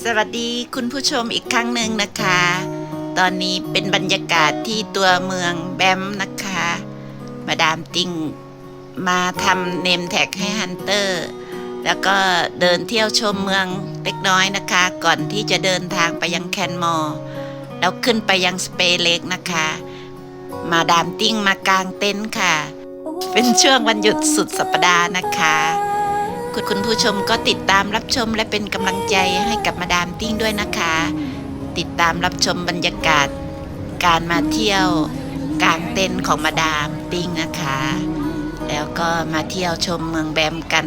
สวัสดีคุณผู้ชมอีกครั้งหนึ่งนะคะ ตอนนี้เป็นบรรยากาศที่ตัวเมืองแบมนะคะ มาดามติงมาทำเนมแท็กให้ฮันเตอร์ แล้วก็เดินเที่ยวชมเมืองเล็กน้อยนะคะ ก่อนที่จะเดินทางไปยังแคนมอร์แล้วขึ้นไปยังสเปเล็กนะคะ มาดามติงมากางเต็นท์ค่ะ เป็นช่วงวันหยุดสุดสัปดาห์นะคะ คุณคุณผู้ชมก็ติดตามรับชมและเป็นกำลังใจให้กับมาดามติ้งด้วยนะคะ ติดตามรับชมบรรยากาศ การมาเที่ยวกลางเต็นท์ของมาดามติ้งนะคะ แล้วก็มาเที่ยวชมเมืองแบมกัน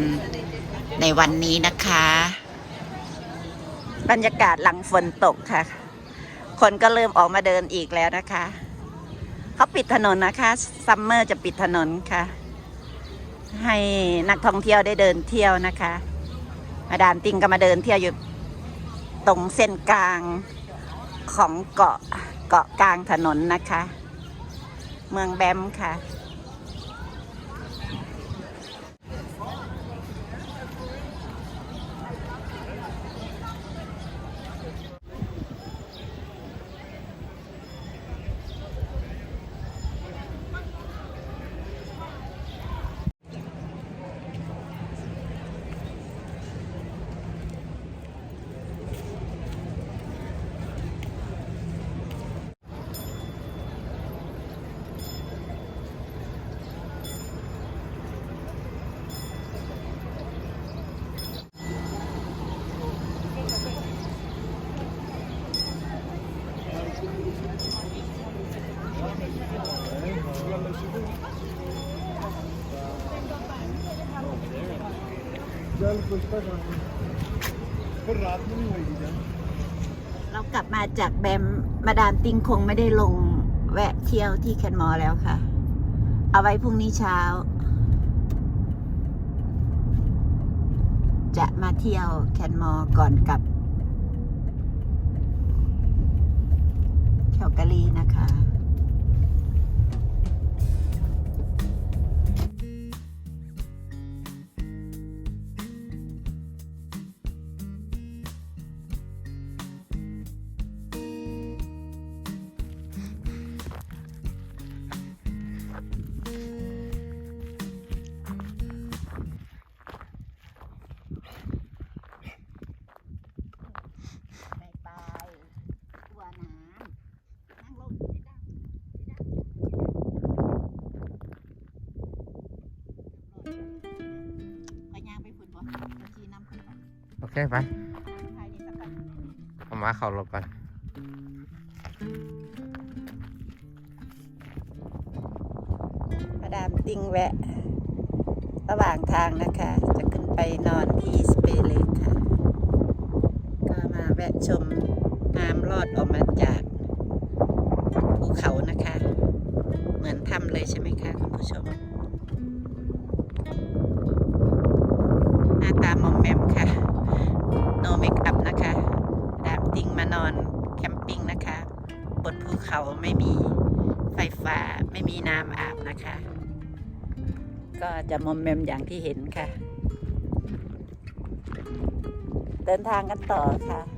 ในวันนี้นะคะ บรรยากาศหลังฝนตกค่ะ คนก็เริ่มออกมาเดินอีกแล้วนะคะ เขาปิดถนนนะคะซัมเมอร์จะปิดถนนค่ะ ให้นักท่องเที่ยวได้เดินเที่ยวนะคะ มาดามติงก็มาเดินเที่ยวอยู่ตรงเส้นกลางของเกาะเกาะกลางถนนนะคะ เมืองแบมค่ะ जल पुष्पा शामिल पर रात में नहीं होगी जल เรากลับมาจากแบมมาดามติงคงไม่ได้ลงแวะเที่ยวที่แคนมอร์แล้วค่ะ เอาไว้พรุ่งนี้เช้า จะมาเที่ยวแคนมอร์ก่อนกลับแคลการีนะคะ โอเคไปภายในสักพักเอามาเข้ารถก่อนมาดามติงแวะ ระหว่างทางนะคะ จะขึ้นไปนอนที่สเปเลกค่ะ ก็มาแวะชมน้ำลอดออกมาจากภูเขานะคะ เหมือนถ้ำเลยใช่ไหมคะคุณผู้ชมหน้าตามอมแมมค่ะ no make up นะคะดาบติงมานอนแคมปิ้งนะคะ บนภูเขาไม่มีไฟฟ้าไม่มีน้ำอาบนะคะ ก็จะมอมแมมอย่างที่เห็นค่ะ เดินทางกันต่อค่ะ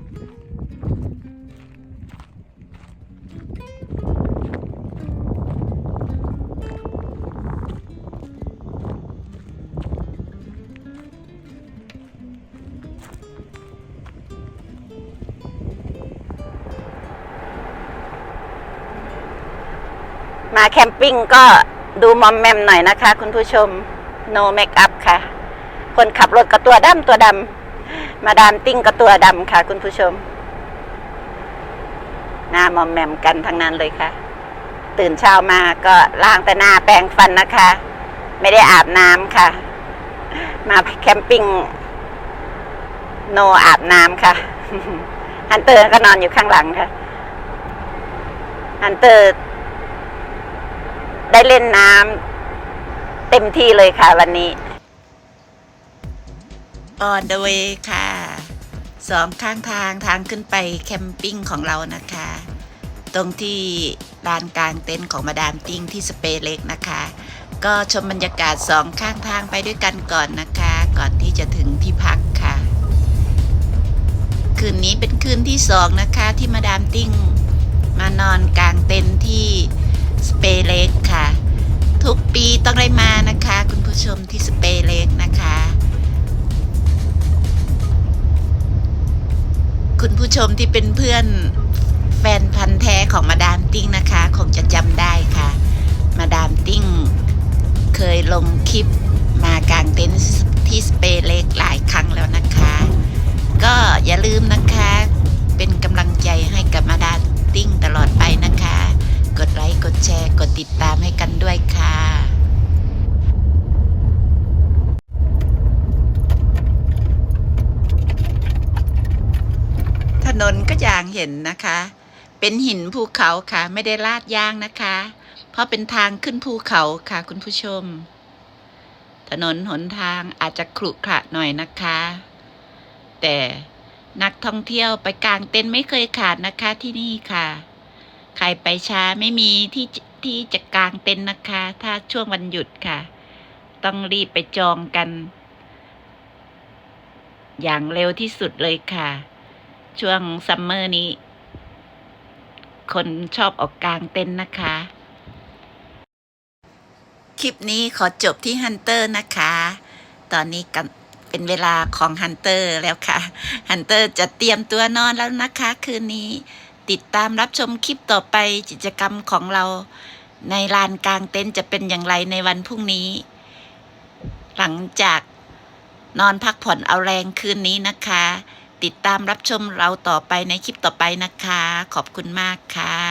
มาแคมปิ้งก็ดูมอมแมมหน่อยนะคะ คุณผู้ชม no make up ค่ะ คนขับรถก็ตัวดำตัวดำมาดามติ้งก็ตัวดำค่ะ คุณผู้ชม หน้ามอมแมมกันทั้งนั้นเลยค่ะ ตื่นเช้ามาก็ล้างแต่หน้าแปรงฟันนะคะ ไม่ได้อาบน้ำค่ะ มาแคมปิ้งโนอาบน้ำค่ะ ฮันเตอร์ก็นอนอยู่ข้างหลังค่ะ ฮันเตอร์ ได้เล่นน้ำเต็มที่เลยค่ะวันนี้ on the way ค่ะสองข้างทางทางขึ้นไปแคมปิ้งของเรานะคะ ตรงที่ลานกลางเต็นท์ของมาดามติ้งที่สเปรเล็กนะคะ ก็ชมบรรยากาศสองข้างทางไปด้วยกันก่อนนะคะ ก่อนที่จะถึงที่พักค่ะ คืคืนนี้เป็นคืนที่สองนะคะที่มาดามติ้งมานอนกลางเต็นท์ที่สเปเล็กค่ะ ทุกปีต้องได้มานะคะ คุณผู้ชมที่สเปเล็กนะคะ คุณผู้ชมที่เป็นเพื่อนแฟนพันธ์แท้ของมาดามติ้งนะคะ คงจะจำได้ค่ะ มาดามติ้ง เคยลงคลิปมากางเต็นท์ที่สเปเล็กหลายครั้งแล้วนะคะ ก็อย่าลืมนะคะ เป็นกำลังใจให้กับมาดามติ้งตลอดไปนะคะ กดไลค์ กดแชร์ กดติดตามให้กันด้วยค่ะ ถนนก็อย่าง เห็นนะคะ เป็นหินภูเขาค่ะ ไม่ได้ลาดยางนะคะ เพราะเป็นทางขึ้นภูเขาค่ะ คุณผู้ชม ถนนหนทางอาจจะขรุขระหน่อยนะคะ แต่นักท่องเที่ยวไปกลางเต็นท์ไม่เคยขาดนะคะที่นี่ค่ะ ใครไปช้าไม่มีที่ที่จะกางเต็นท์นะคะ ถ้าช่วงวันหยุดค่ะ ต้องรีบไปจองกัน อย่างเร็วที่สุดเลยค่ะ ช่วงซัมเมอร์นี้ คนชอบออกกลางเต็นนะคะ คลิปนี้ขอจบที่ฮันเตอร์นะคะ ตอนนี้กันเป็นเวลาของฮันเตอร์แล้วค่ะฮันเตอร์จะเตรียมตัวนอนแล้วนะคะ คืนนี้ ติดตามรับชมคลิปต่อไปกิจกรรมของเรา ในลานกลางเต็นท์จะเป็นอย่างไรในวันพรุ่งนี้ หลังจากนอนพักผ่อนเอาแรงคืนนี้นะคะ ติดตามรับชมเราต่อไปในคลิปต่อไปนะคะ ขอบคุณมากค่ะ